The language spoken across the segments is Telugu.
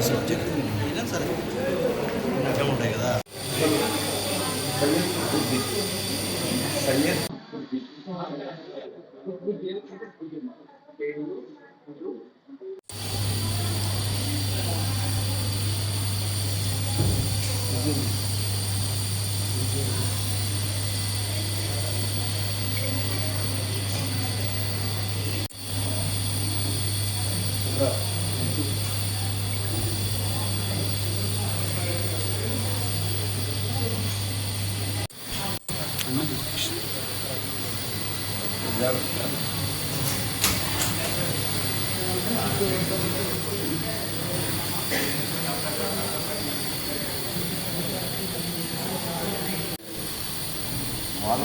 వేరే డ్రెస్ చెప్తే ఏదైనా సరే అట్లా ఉంటాయి కదా వాళ్ళు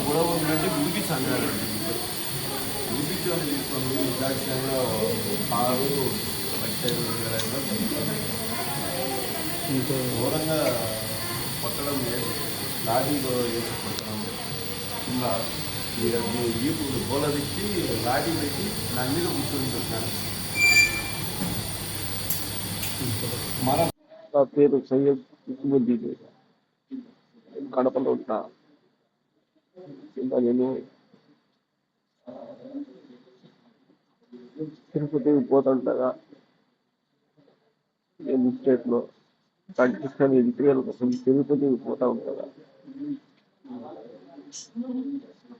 కూడా ఉందంటే గుడికి సంఘాలు గుడికి వాళ్ళు తీసుకొని లక్ష ఘోరంగా కొట్టడం లేదు. లాఠీలో వేసి కొట్టడం. కింద ఈపుడు గోల తెచ్చి లాఠీ పెట్టి నా మీద కూర్చొని పెట్టాను మన నా పేరు సయ్యద్ ఇస్ముద్దీన్ కడపలో ఉంటా ఇంకా నేను తిరుపతికి పోతుండగా నేను స్టేట్లో పాకిస్తాన్ ఎడిటోరియల్ కోసం తిరుపతికి పోతా ఉండగా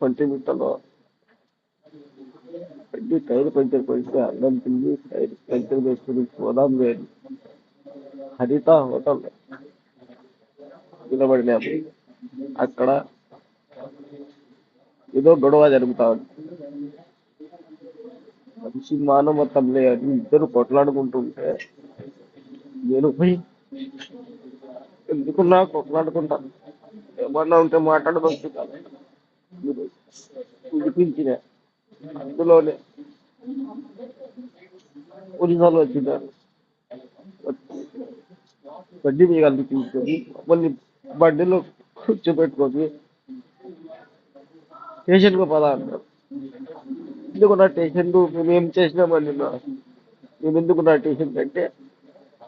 పంచమిట్టలో పెట్టి టైర్ పంచర్ పడితే అన్నం తిండి టైర్ పంచర్ వేసుకుని పోదాం లేదు హరిత హోటల్. నిలబడినాము అక్కడ ఏదో గొడవ జరుగుతా ఉంది. మనిషి మానవత్వం లేదు ఇద్దరు కొట్లాడుకుంటుంటే నేను పోయి ఎందుకున్నా కొట్లాడుకుంటాను ఏమన్నా ఉంటే మాట్లాడవచ్చు కదా. అందులోనే పోలీసాలు వచ్చినారు. బండి మీద కలిపి మళ్ళీ బండిలో కూర్చోబెట్టుకొని స్టేషన్కు పదా అన్నారు. ఎందుకు నా స్టేషన్ మేము చేసినామని మేము ఎందుకు నా స్టేషన్ అంటే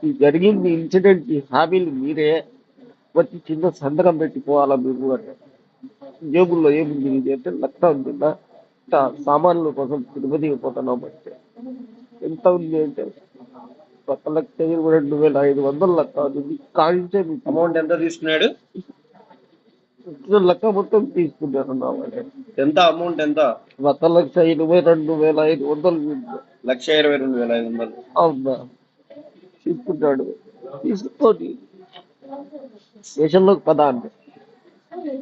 ఈ జరిగింది ఇన్సిడెంట్ ఈ హామీలు మీరే వచ్చి చిన్న సంతకం పెట్టి పోవాలా అంటే. జేబుల్లో ఏముంది ఇది అంటే లక్ష ఉంది సామాన్ల కోసం తిరుపతికి పోతున్నాం అంటే. ఎంత ఉంది అంటే ఒక లక్ష ఇరవై రెండు వేల ఐదు వందల లెక్క ఉంది. కాల్చే మీకు అమౌంట్ ఎంత తీసుకున్నాడు? లెక్క మొత్తం తీసుకున్నారు నా వాళ్ళు. ఎంత అమౌంట్ ఎంత? ఒక లక్ష ఇరవై రెండు వేల ఐదు వందలు. లక్ష ఇరవై రెండు వేల ఐదు వందలు. అవునా? తీసుకుంటాడు. తీసుకొని స్టేషన్లోకి పద అంటే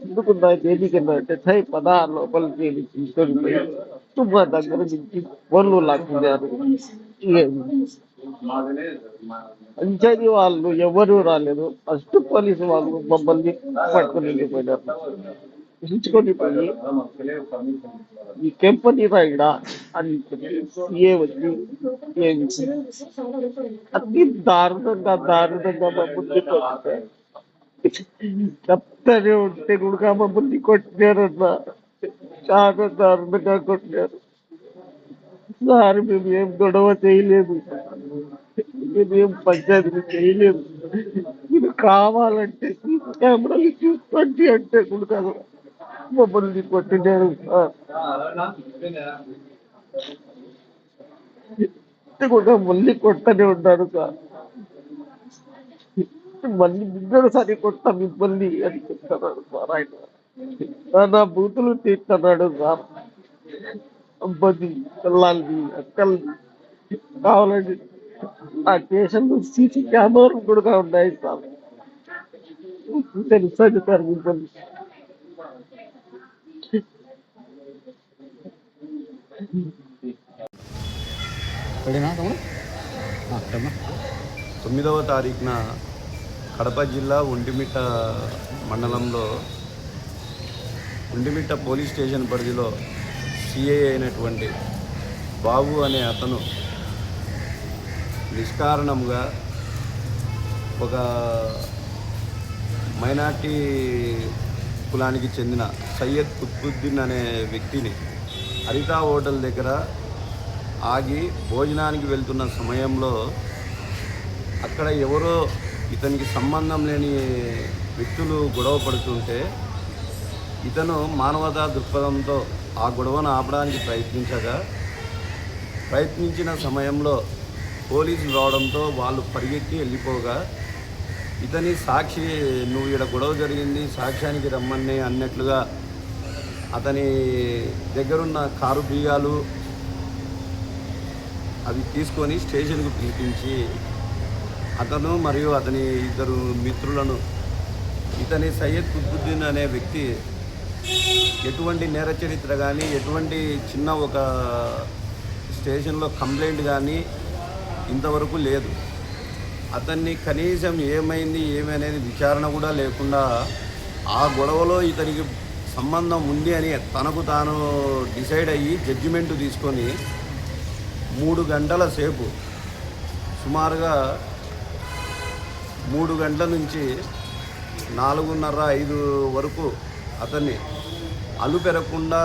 ఎందుకు నా దేనికన్నా అంటే సై పద లోపలికి తీసుకొని పోయి మా దగ్గర నుంచి ఫోన్లు లాక్కున్నారు పంచాయతీ వాళ్ళు ఎవరు రాలేదు ఫస్ట్ పోలీసు వాళ్ళు మమ్మల్ని పట్టుకొని వెళ్ళిపోయినారు పిలుచుకొని పోయి ఈ కంపెనీ రైడా అని చెప్పి ఏ వచ్చి ఏం అతి దారుణంగా దారుణంగా మమ్మల్ని కొట్టారు చెప్తానే ఉంటే కూడా మమ్మల్ని కొట్టినారన్న చాలా దారుణంగా కొట్టినారు సార్ మేము ఏం గొడవ చేయలేదు మేము పంచాయతీ? చేయలేదు మీరు కావాలంటే కెమెరాలు చూసుకోండి అంటే కూడా మమ్మల్ని కొట్టినారు సార్. కూడా మళ్ళీ కొట్టనే ఉన్నారు సార్. మళ్ళీ ఇంకొకసారి కొడతాం మిమ్మల్ని అని చెప్తున్నాడు సార్ ఆయన. నా బూతులు తీస్తున్నాడు సార్. అబ్బది పిల్లల్ని అక్కల్ని కావాలండి. ఆ స్టేషన్లో సీసీ కెమెరాలు కూడా ఉన్నాయి సార్. తెలుసండి సార్ రమ్మా. తొమ్మిదవ తారీఖున కడప జిల్లా ఒంటిమిట్ట మండలంలో ఒంటిమిట్ట పోలీస్ స్టేషన్ పరిధిలో సిఐ అయినటువంటి బాబు అనే అతను నిష్కారణంగా ఒక మైనార్టీ కులానికి చెందిన సయ్యద్ కుత్బుద్దీన్ అనే వ్యక్తిని హరితా హోటల్ దగ్గర ఆగి భోజనానికి వెళ్తున్న సమయంలో అక్కడ ఎవరో ఇతనికి సంబంధం లేని వ్యక్తులు గొడవ పడుతుంటే ఇతను మానవతా దృక్పథంతో ఆ గొడవను ఆపడానికి ప్రయత్నించగా ప్రయత్నించిన సమయంలో పోలీసులు రావడంతో వాళ్ళు పరిగెత్తి వెళ్ళిపోగా ఇతని సాక్షి నువ్వు ఇక్కడ గొడవ జరిగింది సాక్ష్యానికి రమ్మని అన్నట్లుగా అతని దగ్గరున్న కారు బీగాలు అవి తీసుకొని స్టేషన్కు పిలిపించి అతను మరియు అతని ఇద్దరు మిత్రులను ఇతని సయ్యద్ కుతుబుద్దీన్ అనే వ్యక్తి ఎటువంటి నేర చరిత్ర కానీ ఎటువంటి చిన్న ఒక స్టేషన్లో కంప్లైంట్ కానీ ఇంతవరకు లేదు. అతన్ని కనీసం ఏమైంది ఏమనేది విచారణ కూడా లేకుండా ఆ గొడవలో ఇతనికి సంబంధం ఉంది అని తనకు తాను డిసైడ్ అయ్యి జడ్జిమెంట్ తీసుకొని మూడు గంటల సేపు సుమారుగా మూడు గంటల నుంచి నాలుగున్నర ఐదు వరకు అతన్ని అలుపెరగకుండా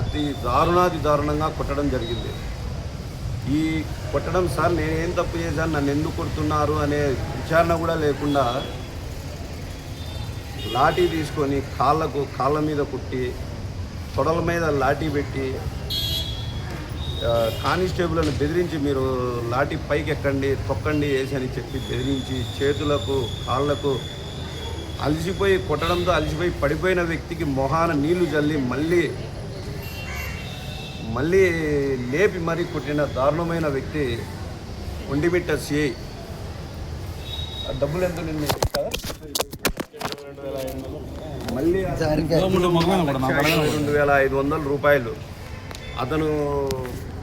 అతి దారుణాతి దారుణంగా కొట్టడం జరిగింది. ఈ కొట్టడం సార్ నేనేం తప్పు చేశాను నన్ను ఎందుకు కొడుతున్నారు అనే విచారణ కూడా లేకుండా లాఠీ తీసుకొని కాళ్ళకు కాళ్ళ మీద కుట్టి తొడల మీద లాఠీ పెట్టి కానిస్టేబుల్ని బెదిరించి మీరు లాఠీ పైకి ఎక్కండి తొక్కండి వేసి అని చెప్పి బెదిరించి చేతులకు కాళ్ళకు అలసిపోయి కొట్టడంతో అలసిపోయి పడిపోయిన వ్యక్తికి మొహాన నీళ్ళు జల్లి మళ్ళీ మళ్ళీ లేపి మరీ కొట్టిన దారుణమైన వ్యక్తి ఒండిమిట్ట సిఐ ఆ డబ్బులు ఎంత నిన్న మళ్ళీ రెండు వేల ఐదు వందల రూపాయలు. అతను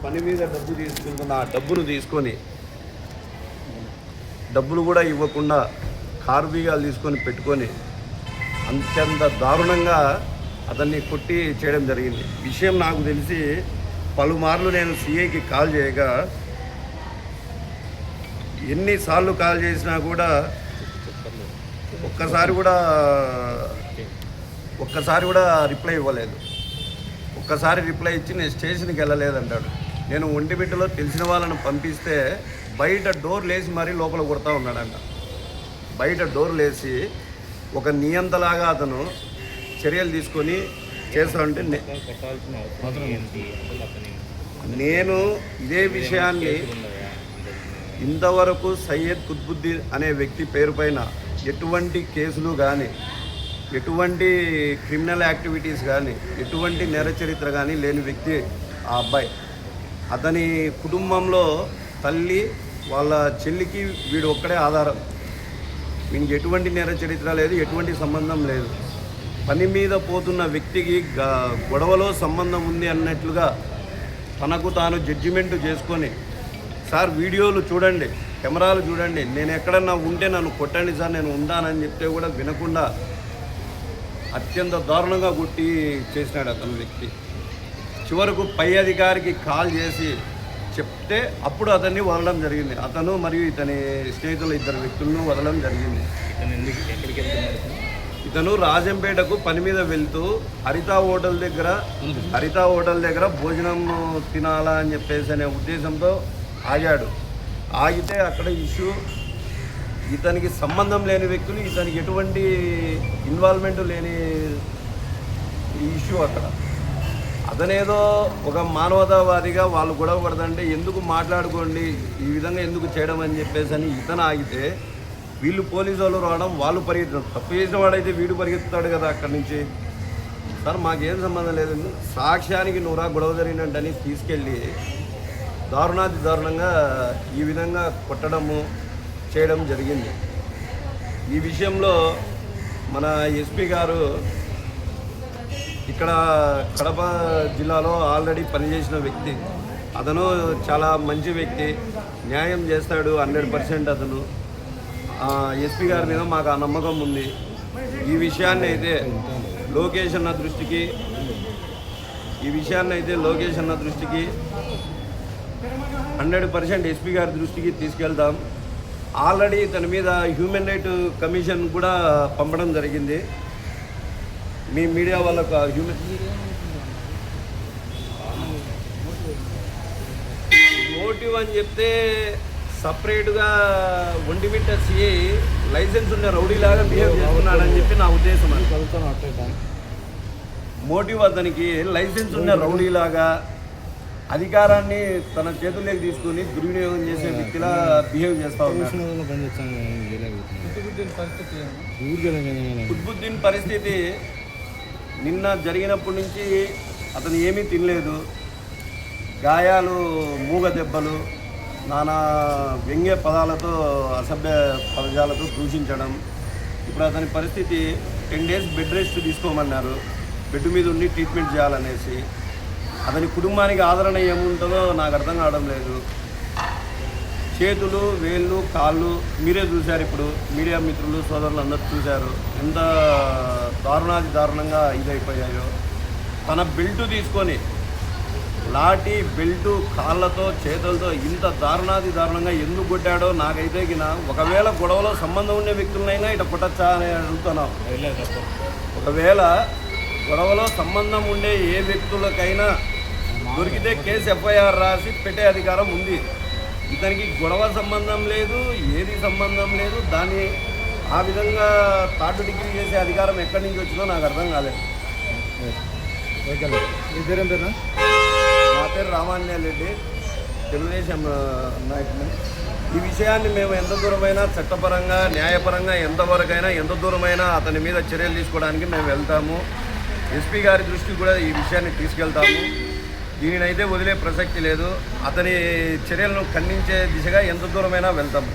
పని మీద డబ్బు తీసుకుంటున్న ఆ డబ్బును తీసుకొని డబ్బులు కూడా ఇవ్వకుండా కారు బీగాలు తీసుకొని పెట్టుకొని అత్యంత దారుణంగా అతన్ని కొట్టి చేయడం జరిగింది. విషయం నాకు తెలిసి పలుమార్లు నేను సిఐకి కాల్ చేయగా ఎన్నిసార్లు కాల్ చేసినా కూడా ఒక్కసారి కూడా ఒక్కసారి కూడా రిప్లై ఇవ్వలేదు. ఒక్కసారి రిప్లై ఇచ్చి నేను స్టేషన్కి వెళ్ళలేదంటాడు నేను ఒంటిమిట్టలో తెలిసిన వాళ్ళని పంపిస్తే బయట డోర్ లేసి మరీ లోపల కొడతా ఉన్నాడంట. బయట డోర్ లేసి ఒక నియంతలాగా అతను చర్యలు తీసుకొని చేస్తా ఉంటే నేను ఇదే విషయాన్ని ఇంతవరకు సయ్యద్ కుత్బుద్దీన్ అనే వ్యక్తి పేరు పైన ఎటువంటి కేసులు కానీ ఎటువంటి క్రిమినల్ యాక్టివిటీస్ కానీ ఎటువంటి నేర చరిత్ర కానీ లేని వ్యక్తి ఆ అబ్బాయి. అతని కుటుంబంలో తల్లి వాళ్ళ చెల్లికి వీడు ఒక్కడే ఆధారం. వీనికి ఎటువంటి నేర చరిత్ర లేదు ఎటువంటి సంబంధం లేదు. పని మీద పోతున్న వ్యక్తికి గ- గొడవలో సంబంధం ఉంది అన్నట్లుగా తనకు తాను జడ్జిమెంట్ చేసుకొని సార్ వీడియోలు చూడండి కెమెరాలు చూడండి నేను ఎక్కడన్నా ఉంటే నన్ను కొట్టండి సార్ నేను ఉండానని చెప్తే కూడా వినకుండా అత్యంత దారుణంగా కొట్టి చేసినాడు అతను వ్యక్తి. చివరకు పై అధికారికి కాల్ చేసి చెప్తే అప్పుడు అతన్ని వదలడం జరిగింది. అతను మరియు ఇతని స్నేహితులు ఇద్దరు వ్యక్తులను వదలడం జరిగింది. ఇతను రాజంపేటకు పని మీద వెళ్తూ హరిత హోటల్ దగ్గర హరిత హోటల్ దగ్గర భోజనం తినాలా అని చెప్పేసి అనే ఉద్దేశంతో ఆగాడు. ఆగితే అక్కడ ఇష్యూ ఇతనికి సంబంధం లేని వ్యక్తులు ఇతనికి ఎటువంటి ఇన్వాల్వ్మెంట్ లేని ఇష్యూ అక్కడ. అతనేదో ఒక మానవతావాదిగా వాళ్ళు గొడవ పడదంటే ఎందుకు మాట్లాడుకోండి ఈ విధంగా ఎందుకు చేయడం అని చెప్పేసి అని ఇతను ఆగితే వీళ్ళు పోలీసు వాళ్ళు రావడం వాళ్ళు పరిగెత్తడం. తప్పు చేసిన వాడైతే వీడు పరిగెత్తుతాడు కదా అక్కడి నుంచి. సార్ మాకేం సంబంధం లేదండి. సాక్ష్యానికి నూరా గొడవ జరిగినట్టని తీసుకెళ్ళి దారుణాతి దారుణంగా ఈ విధంగా కొట్టడము చేయడం జరిగింది. ఈ విషయంలో మన ఎస్పీ గారు ఇక్కడ కడప జిల్లాలో ఆల్రెడీ పనిచేసిన వ్యక్తి. అతను చాలా మంచి వ్యక్తి. న్యాయం చేస్తాడు హండ్రెడ్ పర్సెంట్ అతను. ఎస్పీ గారి మీద మాకు ఆ నమ్మకం ఉంది. ఈ విషయాన్ని అయితే లోకేష్ అన్న దృష్టికి ఈ విషయాన్ని అయితే లోకేష్ అన్న దృష్టికి హండ్రెడ్ పర్సెంట్ ఎస్పీ గారి దృష్టికి తీసుకెళ్తాం ఆల్రెడీ తన మీద హ్యూమన్ రైట్ కమిషన్ కూడా పంపడం జరిగింది. మీ మీడియా వాళ్ళకు హ్యూమన్ మోటివ్ అని చెప్తే సపరేట్గా ఒంటిమిట్ట సిఐ లైసెన్స్ ఉన్న రౌడీలాగా బిహేవ్ చేస్తున్నాడని చెప్పి నా ఉద్దేశం అది. మోటివ్ అతనికి లైసెన్స్ ఉన్న రౌడీలాగా అధికారాన్ని తన చేతుల్లోకి తీసుకుని దుర్వినియోగం చేసే వ్యక్తిలా బిహేవ్ చేస్తా ఉన్నాడు. కుత్బుద్దీన్ పరిస్థితి నిన్న జరిగినప్పటి నుంచి అతను ఏమీ తినలేదు. గాయాలు మూగ దెబ్బలు నానా వ్యంగ్య పదాలతో అసభ్య పదజాలతో దూషించడం. ఇప్పుడు అతని పరిస్థితి టెన్ డేస్ బెడ్ రెస్ట్ తీసుకోమన్నారు. బెడ్ మీద ఉండి ట్రీట్మెంట్ చేయాలనేసి. అతని కుటుంబానికి ఆదరణ ఏముంటుందో నాకు అర్థం కావడం లేదు. చేతులు వేళ్ళు కాళ్ళు మీరే చూశారు ఇప్పుడు. మీడియా మిత్రులు సోదరులు అందరూ చూశారు. ఎంత దారుణాది దారుణంగా ఇదైపోయాయో. తన బెల్ట్ తీసుకొని లాఠీ బెల్టు కాళ్ళతో చేతులతో ఇంత దారుణాది దారుణంగా ఎందుకు కొట్టాడో నాకైతే గిన ఒకవేళ గొడవలో సంబంధం ఉండే వ్యక్తులనైనా ఇట కొట్టచ్చా అని అడుగుతున్నాం. ఒకవేళ గొడవలో సంబంధం ఉండే ఏ వ్యక్తులకైనా దొరికితే కేసు ఎఫ్ఐఆర్ రాసి పెట్టే అధికారం ఉంది. ఇతనికి గొడవ సంబంధం లేదు ఏది సంబంధం లేదు దాన్ని ఆ విధంగా తాటు డిగ్రీ చేసే అధికారం ఎక్కడి నుంచి వచ్చిందో నాకు అర్థం కాలేదు. నా పేరు పేరు రామాన్యాల్ రెడ్డి తెలుగుదేశం నాయకుడు ఈ విషయాన్ని మేము ఎంత దూరమైనా చట్టపరంగా న్యాయపరంగా ఎంతవరకైనా ఎంత దూరమైనా అతని మీద చర్యలు తీసుకోవడానికి మేము వెళ్తాము. ఎస్పీ గారి దృష్టికి కూడా ఈ విషయాన్ని తీసుకెళ్తాము. దీనినైతే వదిలే ప్రసక్తి లేదు. అతని చర్యలను ఖండించే దిశగా ఎంత దూరమైనా వెళ్తాము.